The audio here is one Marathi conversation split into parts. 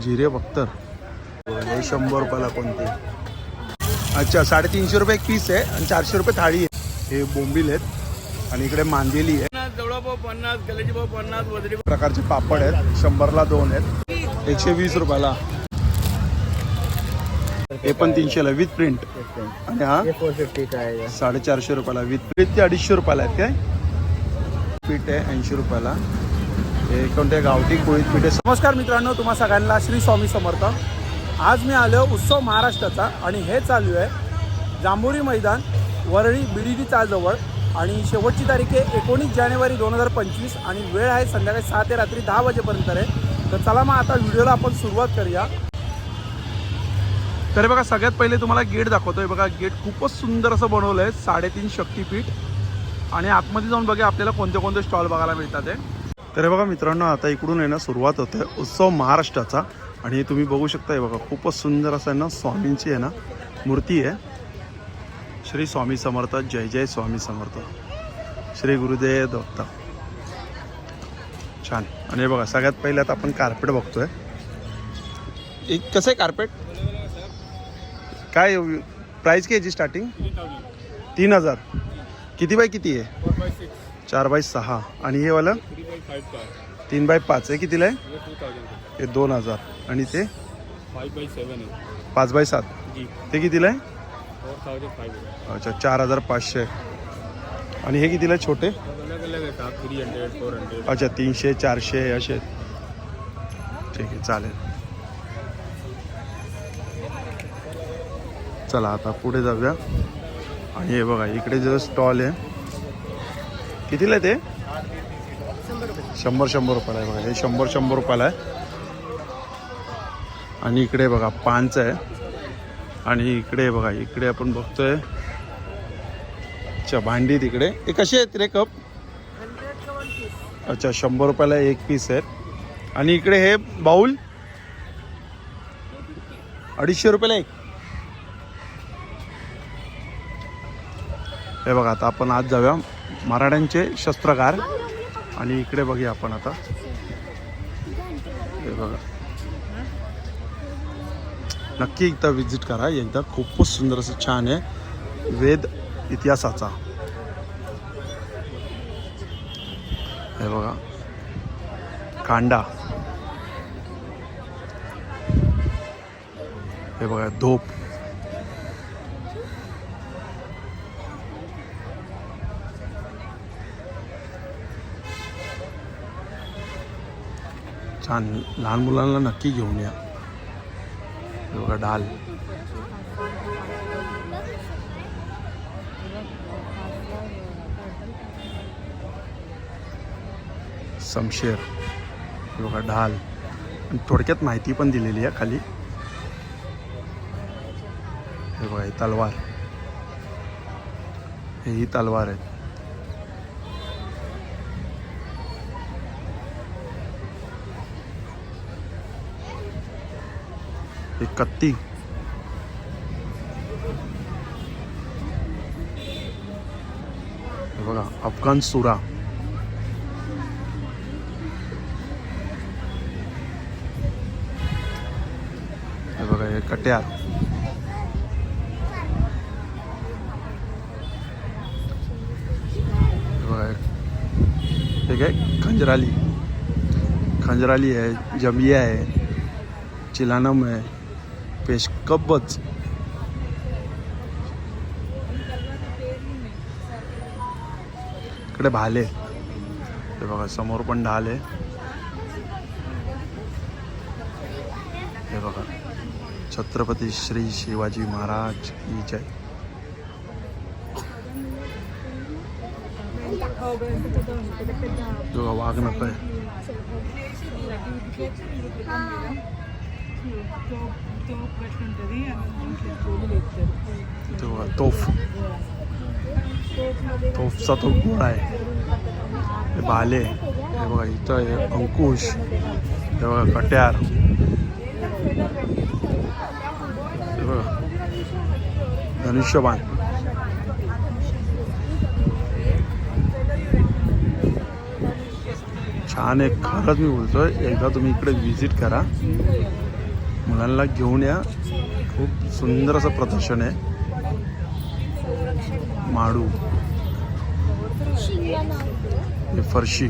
जिरे बख्तर. शंभर रुपयाला कोणते? अच्छा साडेतीनशे रुपये एक पीस आहे आणि चारशे रुपये थाळी आहे. हे बोंबील आहेत आणि इकडे मांदेली आहे. पन्नास पन्नास पन्नास वजरी प्रकारचे पापड आहेत. शंभरला दोन आहेत. एकशे वीस रुपयाला. हे पण तीनशेला विथ प्रिंट आणि हा? साडेचारशे रुपयाला विथ प्रिंट ते अडीचशे रुपयाला आहेत काय? पीठ आहे ऐंशी रुपयाला. हे कोणते गावठी कोळीत पिठे. नमस्कार मित्रांनो तुम्हा सगळ्यांना श्री स्वामी समर्थ. आज मी आलो उत्सव महाराष्ट्राचा आणि हे चालू आहे. जांभोरी मैदान वरळी बिडिडी चाळजवळ आणि शेवटची तारीख आहे एकोणीस जानेवारी दोन हजार पंचवीस आणि वेळ आहे संध्याकाळी सहा ते रात्री दहा वाजेपर्यंत आहे. तर चला मग आता व्हिडिओला आपण सुरुवात करूया. तर बघा सगळ्यात पहिले तुम्हाला गेट दाखवतोय. बघा गेट खूपच सुंदर असं बनवलं आहे साडेतीन शक्तीपीठ. आणि आतमध्ये जाऊन बघा आपल्याला कोणते कोणते स्टॉल बघायला मिळतात आहे तर हे बघा मित्रांनो आता इकडून आहे ना सुरुवात होते उत्सव महाराष्ट्राचा. आणि हे तुम्ही बघू शकता हे बघा खूपच सुंदर असं आहे ना स्वामींची आहे ना मूर्ती आहे. श्री स्वामी समर्थ जय जय स्वामी समर्थ. श्री गुरुदेव दत्त. छान. आणि हे बघा सगळ्यात पहिले आता आपण कार्पेट बघतोय. एक कसं आहे कार्पेट काय प्राईस काय स्टार्टिंग तीन हजार. किती बाय किती आहे? चार बाय सहा. आणि हे वाला? तीन बाय पाच. आहे कितीला आहे? हे दोन हजार. आणि ते? पाच बाय सात. ते कितीला आहे? अच्छा चार हजार पाचशे. आणि हे कितीला आहे छोटे? अच्छा तीनशे चारशे असे ठीक आहे चालेल. चला आता पुढे जाऊया. आणि हे बघा इकडे जो स्टॉल आहे कितीला आहे ते? शंभर शंभर रुपयाला आहे बघा. हे शंभर शंभर रुपयाला आहे. आणि इकडे बघा पानच आहे. आणि इकडे बघा इकडे आपण बघतोय. अच्छा भांडी तिकडे. हे कसे आहेत रे कप? अच्छा शंभर रुपयाला एक पीस आहेत. आणि इकडे हे बाऊल अडीचशे रुपयाला एक. हे बघा आता आपण आज जाऊया. मराठ्यांचे शस्त्रकार. आणि इकडे बघूया आपण आता. हे बघा. नक्की एकदा विजिट करा. एकदा खूपच सुंदर असं छान आहे. वेद इतिहासाचा. हे बघा. कांडा. हे बघा धोप. छान लहान मुलांना नक्की घेऊन या. हे बघा डाल. समशेर हे बघा ढाल आणि थोडक्यात माहिती पण दिलेली आहे खाली. हे बघा ही तलवार. हे ही तलवार आहे हे कत्ती हे बघा अफगाण सुरा। हे बघा हे कट्यार। हे बघा हे- हे काय? खंजराली। खंजराली आहे जमिया आहे चिलानम आहे। पेशकब्बच इकडे भाले. हे बघा समोर पण ढाले. हे बघा छत्रपती श्री शिवाजी महाराज की जय. जो वाघ नको आहे. तो बघा, तोफ. तोफचा तो गोळा आहे. हे भाले. हे बघा इथं हे अंकुश. हे बघा कट्यार. हे बघा. धनुष्यबाण. छान आहे. खरंच मी बोलतोय एकदा तुम्ही इकडे व्हिजिट करा. मुलांना घेऊन या. खूप सुंदर असं प्रदर्शन आहे. माडू. हे फरशी.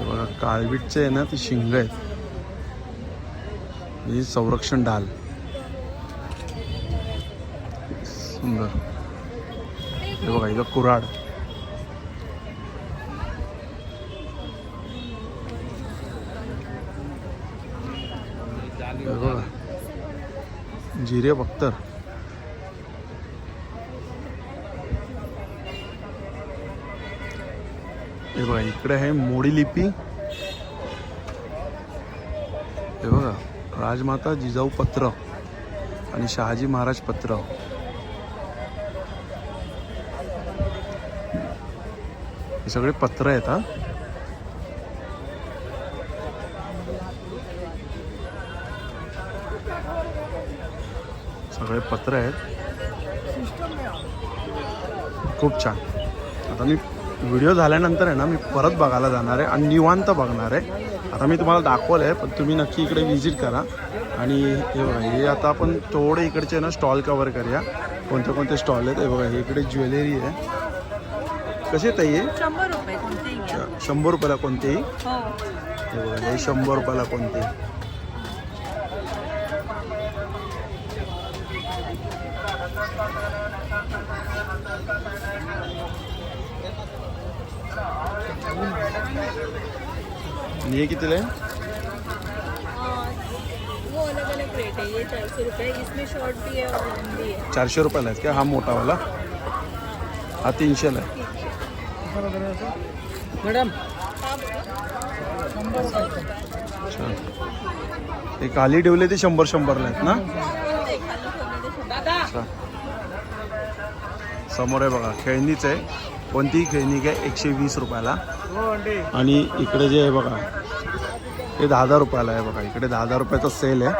बघा काळवीटचे आहे ना ते शिंग आहेत. ही संरक्षण ढाल. सुंदर. हे बघा इथं कुऱ्हाड. बघा. जिरे बख्तर. हे बघा इकडे आहे मोडी लिपी. हे बघा राजमाता जिजाऊ पत्र आणि शहाजी महाराज पत्र. सगळे पत्र आहेत हा. सगळे पत्र आहेत. खूप छान. आता मी व्हिडिओ झाल्यानंतर आहे ना मी परत बघायला जाणार आहे आणि निवांत बघणार आहे. आता मी तुम्हाला दाखवलं आहे पण तुम्ही नक्की इकडे व्हिजिट करा. आणि हे बघा हे आता आपण थोडे इकडचे ना स्टॉल कवर करूया. कोणते कोणते स्टॉल आहेत हे बघा हे इकडे ज्वेलरी आहे. कसे ताई आहे शंभर रुपये कोणतेही घ्या शंभर रुपयाला कोणतेही हो? हे. बघा हे शंभर रुपयाला कोणते आणि हे कितीला आहे? वो अलग अलग रेट है ये चार सौ रुपये. इसमें शॉर्ट भी है और लंबी है चारशे रुपयाला आहेत का? हा मोठावाला हा तीनशेला आहे. मॅडम. हे खाली ठेवले ते शंभर शंभरला आहेत ना? अच्छा समोर आहे बघा खेळणीच आहे. कोणतीही खेळणी घ्या एकशे वीस रुपयाला. आणि इकडे जे आहे बघा ते दहा दहा रुपयाला आहे बघा. इकडे दहा दहा रुपयाचा सेल आहे.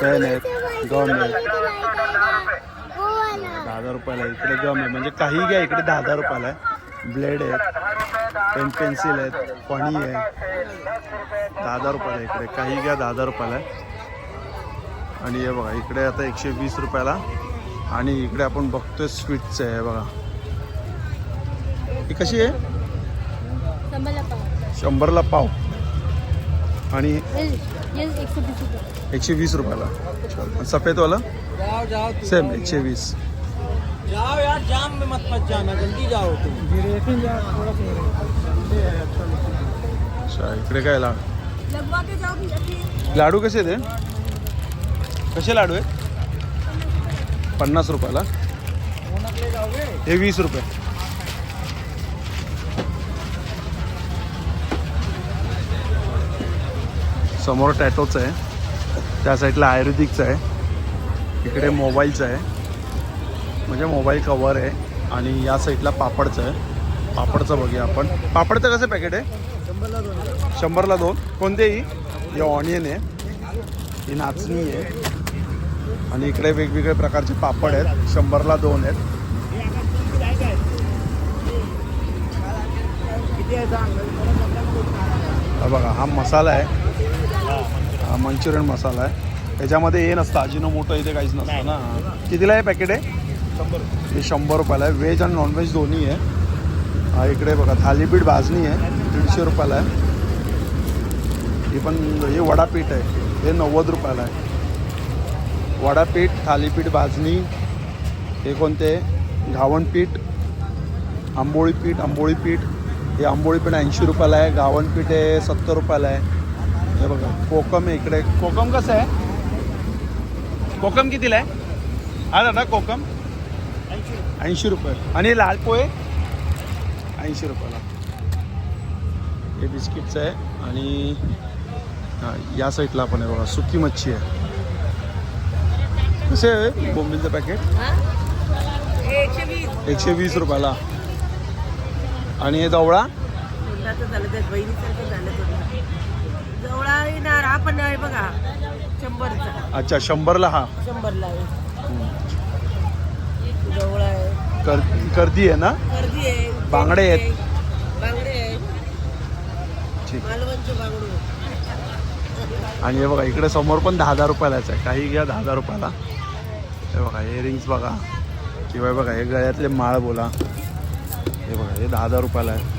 पेन आहेत गम दहा रुपयाला आहे. इकडे गम आहे. म्हणजे काही घ्या. इकडे दहा दहा रुपयाला आहे. ब्लेड आहेत. पेन पेन्सिल आहेत. पणी आहे. दहा दहा रुपयाला आहे इकडे. काही घ्या. दहा दहा रुपयाला आहे. आणि हे बघा इकडे आता एकशे वीस रुपयाला. आणि इकडे आपण बघतोय स्वीटचं आहे बघा. ही कशी आहे? शंभरला पाव. आणि एकशे वीस रुपयाला. आणि सफेदवाला? सेम एकशे वीस. जाओ यार जाम में मत मत जाना जल्दी जाओ तुम। अच्छा इकडे काय लाडू? लाडू कसे ते कसे लाडू आहे पन्नास रुपयाला. हे वीस रुपये. समोर टॅटोचं आहे. त्या साईडला आयुर्वेदिकचं आहे. इकडे मोबाईलचं आहे. म्हणजे मोबाईल कवर आहे आणि या साईडला पापडचं आहे. पापडचं बघूया आपण. पापडचं कसं पॅकेट आहे? शंभरला दोन. कोणतेही? हे ऑनियन आहे. ही नाचणी आहे. आणि इकडे वेगवेगळे प्रकारचे पापड आहेत. शंभरला दोन आहेत. बघा हा मसाला आहे. हा मंचुरियन मसाला आहे. त्याच्यामध्ये हे नसतं. अजिनो मोठं इथे काहीच नसतं ना. कितीला आहे पॅकेट आहे? हे शंभर रुपयाला आहे. व्हेज आणि नॉनव्हेज दोन्ही आहे. हा इकडे बघा थालीपीठ भाजणी आहे. दीडशे रुपयाला आहे. ही पण हे वडापीठ आहे. हे नव्वद रुपयाला आहे. वडापीठ थालीपीठ भाजणी हे कोणते? घावण पीठ आंबोळी पीठ आंबोळी पीठ. हे आंबोळी पीठ ऐंशी रुपयाला आहे. घावण पीठ आहे सत्तर रुपयाला आहे. हे बघा कोकम आहे इकडे. कोकम कसं आहे? कोकम कितीला आहे? हा दादा कोकम. ऐंशी रुपये. आणि लाल पोहे ऐंशी रुपयाला. हे बिस्किटचं आहे. आणि हां या साईडला पण आहे बघा सुकी मच्छी आहे. कसे आहे बोंबिलचं पॅकेट एकशे वीस. रुपयाला. आणि हे जवळा? अच्छा शंभरला हा. शंभरला आहे हम्म. कर गर्दी आहे ना? गर्दी आहे बांगडे आहेत. बांगडे आहेत. ठीक. मालवणचे बांगडे आणि हे बघा इकडे समोर पण दहा हजार रुपयालाच आहे. काही घ्या दहा हजार रुपयाला. हे बघा हे रिंग्स बघा. किंवा बघा हे गळ्यातले माळ बोला. हे बघा हे दहा हजार रुपयाला आहे.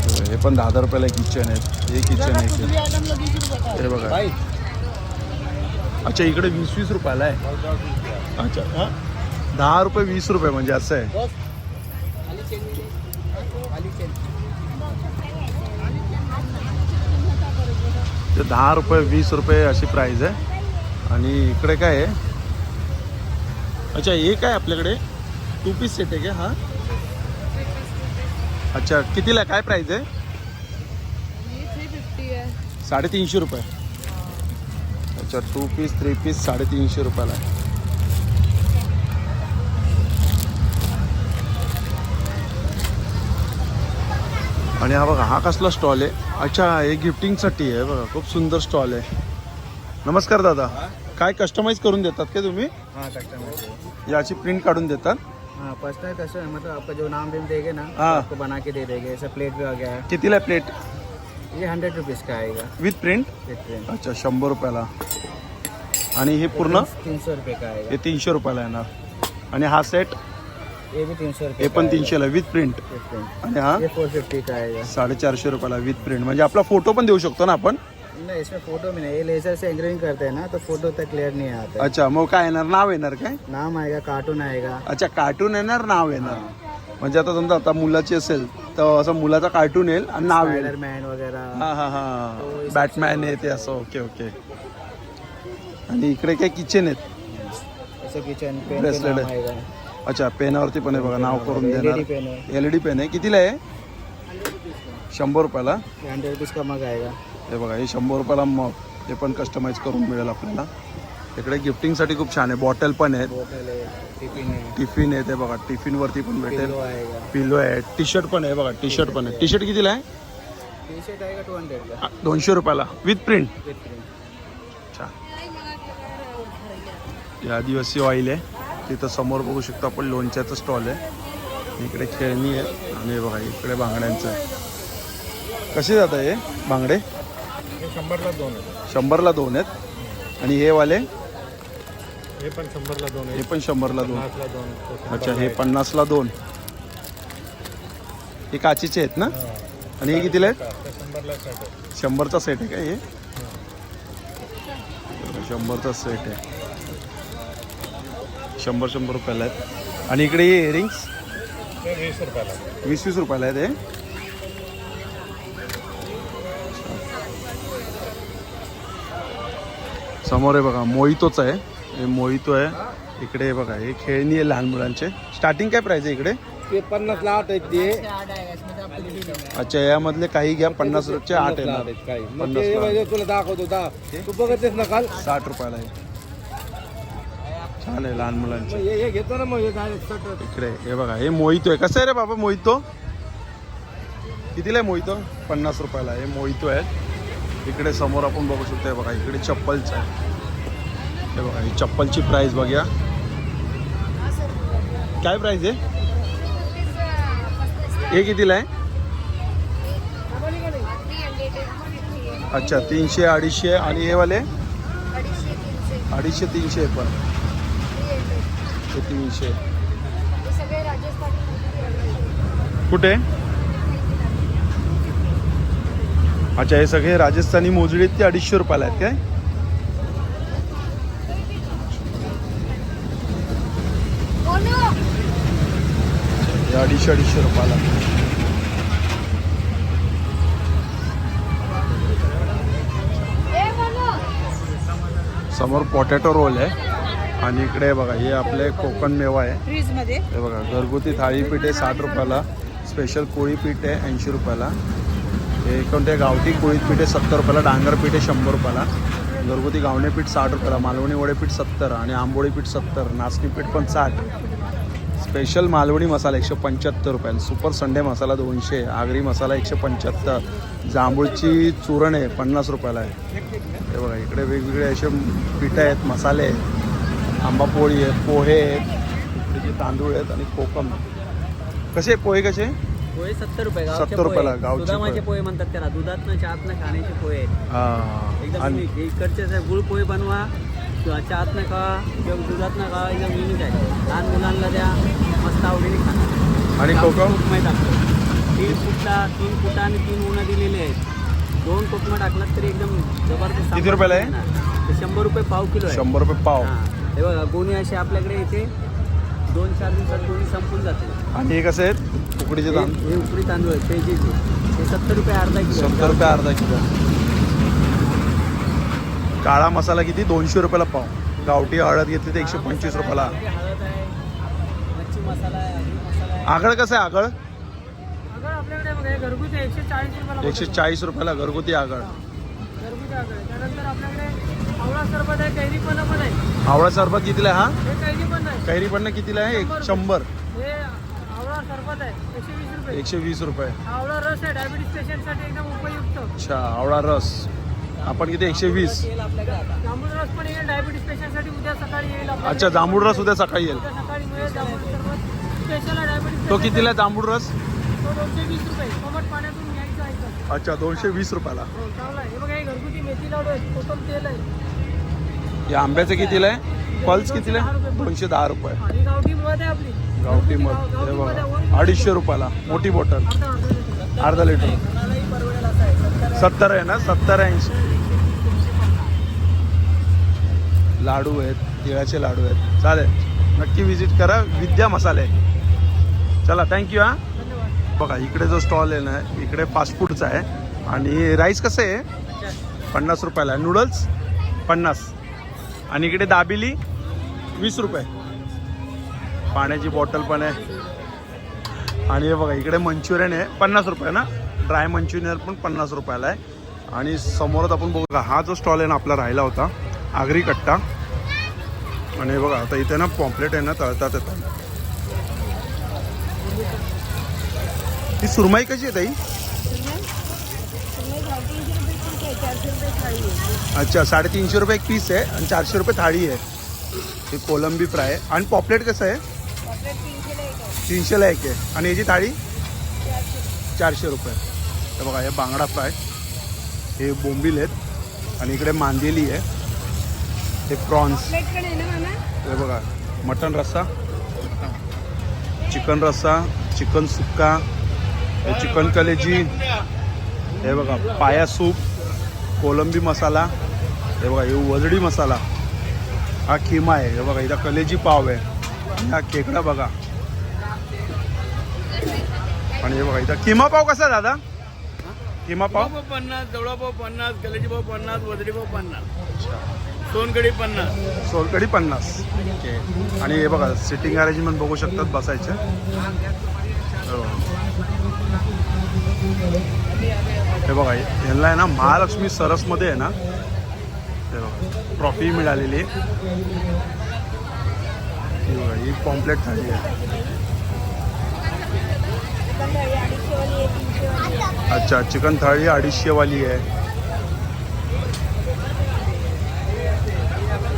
हे हे पण दहा हजार रुपयाला किचन आहेत हे किचन आहे हे बघा. अच्छा इकडे वीस वीस रुपयाला आहे. अच्छा हां? दहा रुपये वीस रुपये म्हणजे असं आहे. ते दहा रुपये वीस रुपये अशी प्राईज आहे. आणि इकडे काय आहे? अच्छा हे काय आपल्याकडे? टू पीस सेट आहे का? हा? अच्छा कितीला? काय प्राईज आहे? साडेतीनशे रुपये. अच्छा टू पीस थ्री पीस साडेतीनशे रुपयाला आहे. आणि हा बघा हा कसला स्टॉल आहे. अच्छा हे गिफ्टिंगसाठी आहे बघा खूप सुंदर स्टॉल आहे. नमस्कार दादा. काय कस्टमाइज करून देतात का तुम्ही? हाँ कस्टमर याची प्रिंट काढून देतात. हाँ कस्टमर मतलब आपका जो नाम भी देंगे ना हाँ। आपको बना के दे देंगे। ऐसा प्लेट भी आ गया है। कितीला प्लेट ये हंड्रेड रुपीज़ का आएगा। विथ प्रिंट एक अच्छा शंभर रुपयाला. आणि हे पूर्ण? तीन सौ रुपये का आएगा। हे तीनशे रुपयाला येणार. आणि हा सेट रुपये हे पण तीनशेला विथ प्रिंट आणि हा? ये फोर फिफ्टी का आएगा साडेचारशे रुपयाला विथ प्रिंट म्हणजे आपला फोटो पण देऊ शकतो ना आपण? नहीं इसमें फोटो में नहीं. ये लेजर से एंग्रेविंग करते हैं ना तो फोटो तक क्लियर नहीं आता। अच्छा मग काय येणार? नाव येणार काय? नाम आएगा कार्टून आएगा. अच्छा कार्टून येणार नाव येणार. म्हणजे आता समजा आता मुलाची असेल तर असं मुलाचा कार्टून येईल आणि नाव येईल. स्पाइडरमैन वगैरह हा हा हा. बॅटमॅन आहे ते असं. ओके ओके आणि इकडे काय किचन आहेत? ऐसा किचन पेन के Bracelet नाम है। आएगा. अच्छा पेनावरती पण आहे बघा नाव करून देणार. एल ई डी पेन आहे. कितीला आहे? शंभर रुपयाला. हंड्रेड रुपीज़ का मग आएगा हे बघा हे शंभर रुपयाला मग ते पण कस्टमाइज करून मिळेल आपल्याला. इकडे गिफ्टिंगसाठी खूप छान आहे. बॉटल पण आहेत. टिफिन आहे ते बघा टिफिनवरती पण भेटेल. पिलो आहे टी शर्ट पण आहे बघा टी शर्ट पण आहे. टी शर्ट कितीला आहे? दोनशे रुपयाला. विथ प्रिंट छान. हे आदिवासी ऑइल आहे. तिथं समोर बघू शकतो आपण लोणच्याचं स्टॉल आहे. इकडे खेळणी आहे आणि बघा इकडे बांगड्यांचं आहे. कसे जात आहे हे बांगडे? शंभरला दोन आहे शंभरला दोन आहेत. आणि हे वाले? हे पण शंभरला दोन हे पण शंभरला दोन. अच्छा हे पन्नासला दोन. हे काचीचे आहेत ना? आणि हे कितीला आहेत? शंभरचा सेट आहे का हे? शंभरचा सेट आहे. शंभर शंभर रुपयाला आहेत. आणि इकडे हे इयरिंग्स वीस रुपयाला वीस वीस रुपयाला आहेत हे. समोर आहे बघा मोहितोच आहे. हे मोहितो आहे. इकडे बघा हे खेळणी आहे लहान मुलांचे. स्टार्टिंग काय प्राईस आहे इकडे? ते पन्नासला आठ आहेत ते. अच्छा यामधले काही घ्या पन्नास रुपये आठ पन्नास ला. म्हणजे तुला दाखवतो तू बघतेस ना काल साठ रुपयाला आहे. छान आहे लहान मुलांचे. हे घेतो ना मग. इकडे हे बघा हे मोहितो आहे. कसं आहे रे बाबा मोहितो? कितीला आहे मोहितो? पन्नास रुपयाला हे मोहितो आहे. इकडे समोर आपण बघू शकतो. हे बघा इकडे चप्पलचं आहे. हे बघा ही चप्पलची प्राईस बघूया. काय प्राईस आहे? हे कितीला आहे? अच्छा तीनशे अडीचशे आणि हे वाले? अडीचशे तीनशे पण. हे तीनशे कुठे? अच्छा हे सगळे राजस्थानी मोजडी ते अडीचशे रुपयाला आहेत काय? अडीचशे अडीचशे रुपयाला. समोर पोटॅटो रोल आहे. आणि इकडे बघा हे आपले कोकण मेवा आहे. हे बघा घरगुती थाळीपीठ आहे साठ रुपयाला स्पेशल कोळी पीठ आहे ऐंशी रुपयाला. हे कोणते गावठी कोळीत पीठ आहे सत्तर रुपयाला डांगर पीठ आहे शंभर रुपयाला. घरगुती गावणे पीठ साठ रुपयाला मालवणी वडे पीठ सत्तर आणि आंबोळी पीठ सत्तर नाचणी पीठ पण साठ. स्पेशल मालवणी मसाला एकशे पंच्याहत्तर रुपयाला सुपर संडे मसाला दोनशे आगरी मसाला एकशे पंच्याहत्तर जांभूळची चूरण आहे पन्नास रुपयाला आहे. हे बघा इकडे वेगवेगळे असे पिठं आहेत मसाले आहेत. आंबा पोळी आहे पोहे आहेत तांदूळ आहेत आणि कोकम कसे पोहे कसे? पोहे सत्तर रुपये 70 रुपयाला. गावचे पोहे. म्हणतात त्याला. दुधातनं चहातनं खाण्याचे पोहे आहेत. एकदम आणि इकडचे गुळ पोहे बनवा किंवा चहातनं खावा किंवा दुधातनं खावा एकदम युनिक आहे. लहान मुलांना द्या मस्त आवडीने खाणार आणि कोकम? टाकतो तीन फुटला तीन फुटा आणि तीन उन्हा दिलेले आहेत. दोन कोकमा टाकलात तरी एकदम जबरदस्त किती रुपयाला आहे? ते शंभर रुपये पाव किलो आहे. शंभर रुपये पाव. हा. हे बघा गोणी असे आपल्याकडे येते दोन चार दिवसात गोणी संपून जाते. आणि हे कसे आहेत? उकडीचे हे तांदूळ. हे उकडी तांदूळ आहेत पेजेचे हे सत्तर रुपये अर्धा किलो. सत्तर रुपये अर्धा किलो. काळा मसाला किती? दोनशे रुपयाला पाव. गावठी हळद घेतली तर एकशे पंचवीस रुपयाला. हळद आहे मच्छी मसाला आहे आगरी मसाला आहे. आगळ कसं आहे आगळ? अगर आपल्याकडे बघा हे घरगुती आहे, एकशे चाळीस रुपयाला एकशे चाळीस रुपयाला घरगुती आगळ. घरगुती आगळ आहे. त्यानंतर आपल्याकडे आवळा सरबत आहे कैरी पण पण आहे. आवळा सरबत कितीला आहे हा? हे कैरी पण आहे कैरी पण कितीला आहे? एक शंभर हे आवळा सरबत आहे एकशे वीस रुपये. एकशे वीस रुपये. आवळा रस आहे डायबिटीस पेशंटसाठी एकदम उपयुक्त. अच्छा आवळा रस. आपण किती एकशे वीस? तेल आपल्याकडे आता. जांभूळ रस पण येईल डायबिटीस पेशंटसाठी उद्या सकाळी येईल आपल्याकडे. अच्छा जांभूळ रस उद्या सकाळी येईल. उद्या सकाळी मिळेल जांभूळ सरबत स्पेशल आहे डायबिटीस तो कितीला आहे जांभूळ रस? तो दोनशे वीस रुपये. कोमट पाण्यातून घ्यायचं आहे. इथं. अच्छा दोनशे वीस रुपयाला. हो चांगला आहे. हे बघा हे घरगुती मेथी लाडू आहेत कोकम तेल आहे. हे आंब्याचं कितीला आहे? पल्स कितीला आहे? दोनशे दहा रुपये. गावठी मध हे बघा. अडीचशे रुपयाला मोठी बॉटल. अर्धा लिटर. सत्तर आहे ना? सत्तर ऐंशी. लाडू आहेत तिळाचे लाडू आहेत. चालेल. नक्की विजिट करा. विद्या मसाले. चला थँक्यू हा. बघा इकडे जो स्टॉल आहे ना इकडे फास्ट फूडचा आहे. आणि राईस कसं आहे? पन्नास रुपयाला आहे. नूडल्स पन्नास. आणि इकडे दाबिली वीस रुपये. पाण्याची बॉटल पण आहे. आणि हे बघा इकडे मंचुरियन आहे पन्नास रुपये ना? ड्राय मंचुरियन पण पन्नास रुपयाला आहे. आणि समोरच आपण बघू का हा जो स्टॉल आहे ना आपला राहिला होता आगरी कट्टा. आणि हे बघा आता इथे ना पॉम्पलेट आहे ना तळतात येतात. ही सुरमई कशी आहे ताई? अच्छा साडेतीनशे रुपये एक पीस आहे आणि चारशे रुपये थाळी आहे. हे कोलंबी फ्राय आहे. आणि पॉपलेट कसं आहे? तीनशेला एक आहे. आणि याची थाळी? चारशे रुपये. हे बघा हे बांगडा फ्राय. हे बोंबील आहेत. आणि इकडे मांदेली आहे. हे प्रॉन्स. हे बघा मटन रस्सा चिकन रस्सा चिकन सुक्का हे चिकन कलेजी हे बघा पाया सूप कोलंबी मसाला हे बघा हे वजडी मसाला हा खिमा आहे. हे बघा इथं कलेजी पाव आहे. आणि हा खेकडा बघा. आणि हे बघा इथं किमा पाव कसा दादा? किमा पाव? पन्नास जवळा पाव पन्नास कलेजी पाव पन्नास वजडी पाव पन्नास. सोनकडी पन्नास. सोलकडी पन्नास. ओके. आणि हे बघा सिटिंग अरेंजमेंट बघू शकतात बसायचे. हे बघा यांना आहे ना महालक्ष्मी सरसमध्ये आहे ना हे बघा ट्रॉफी मिळालेली आहे. ही बघा ही थाळी आहे. अच्छा चिकन थाळी अडीचशेवाली आहे.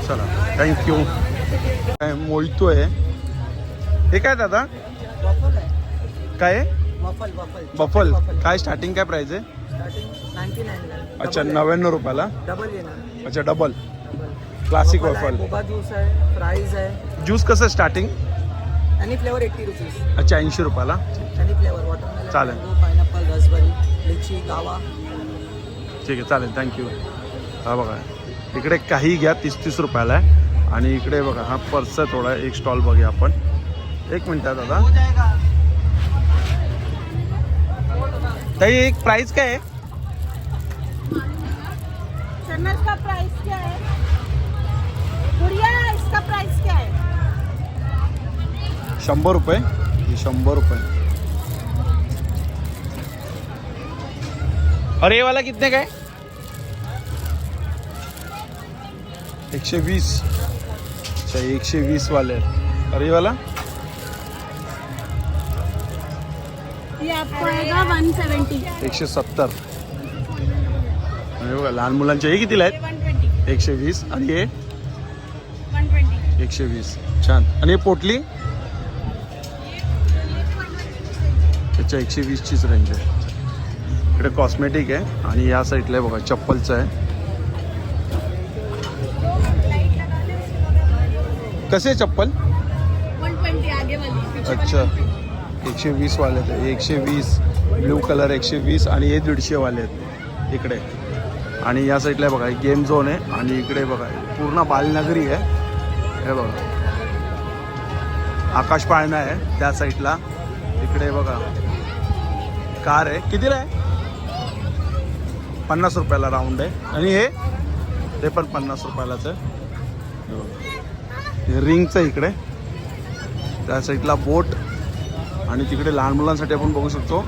चला थँक्यू काय मोहितो आहे. हे काय दादा? काय आहे? काय बफल काय स्टार्टिंग काय प्राइस आहे? स्टार्टिंग नाईन्टी नाईन अच्छा नव्याण्णव रुपयाला? डबल येणार अच्छा डबल क्लासिक वफल आहे, वफल बोबा ज्यूस आहे फ्राईज आहे. ज्यूस कसं स्टार्टिंग आणि फ्लेवर एट्टी रुपीज अच्छा ऐंशी रुपयाला. आणि फ्लेवर वॉटरमेलन चालेल. पायनॅपल रसबरी लिची गावा ठीक आहे चालेल. थँक्यू हा बघा. इकडे काही घ्या तीस तीस रुपयाला आहे. आणि इकडे बघा हा पर्स आहे थोडा एक स्टॉल बघूया आपण. एक मिनिट दादा. ताई एक प्राइस काय आहे? का प्राइस क्या है गुड़िया इसका प्राइस क्या है शंभर रुपये. ही शंभर रुपये. अरे ये वाला कितने का है एकशे वीस. अच्छा एकशे वीस वाले अरे ये वाला? एकशे सत्तर. बघा लहान मुलांचे हे किती आहेत? एकशे वीस. आणि हे? एकशे वीस. छान. आणि हे पोटली? त्याच्या एकशे वीसचीच रेंज आहे. इकडे कॉस्मेटिक आहे. आणि या साईडला आहे बघा चप्पलचं आहे. कसे चप्पल? अच्छा. एकशे वीस वाले आहेत. एकशे वीस ब्ल्यू कलर एकशे वीस आणि हे दीडशे वाले आहेत. इकडे. आणि या साईडला बघा गेम झोन आहे. आणि इकडे बघा पूर्ण बालनगरी आहे. हे बघा. आकाश पाळणा आहे त्या साईडला इकडे बघा. कार आहे. कितीला आहे? पन्नास रुपयाला राऊंड आहे. आणि हे? ते पण पन्नास रुपयालाच आहे. बघा. रिंगचं आहे इकडे. त्या साईडला बोट आणि तिकडे लहान मुलांसाठी आपण बघू शकतो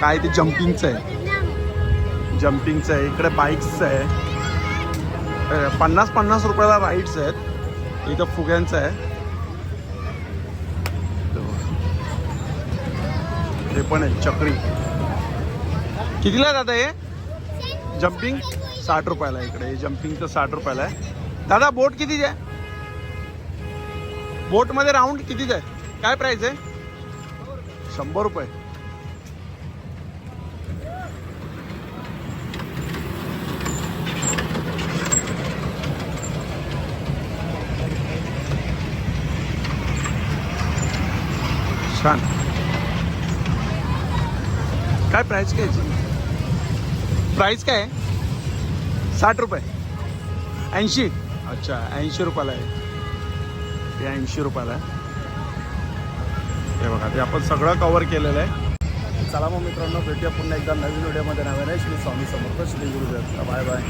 काय ते जम्पिंगचं आहे. जम्पिंगचं आहे इकडे बाईक्सचं आहे. पन्नास पन्नास रुपयाला राईड्स आहेत. इथं फुग्यांचं आहे. ते पण आहे चक्री. कितीला दादा हे? जम्पिंग साठ रुपयाला आहे इकडे. जम्पिंगचं साठ रुपयाला आहे. दादा बोट कितीच आहे? बोटमध्ये राऊंड कितीच आहे? काय प्राईस आहे? शंभर रुपये. छान. काय प्राईस काय प्राईस काय? साठ रुपये. ऐंशी. अच्छा ऐंशी रुपयाला आहे. ते ऐंशी रुपयाला आहे. बघा ते आपण सगळं कवर केलेलं आहे. चला मग मित्रांनो भेटूया पुन्हा एकदा नवीन व्हिडिओमध्ये नव्याने श्री स्वामी समर्थ श्री गुरुदेव. Bye bye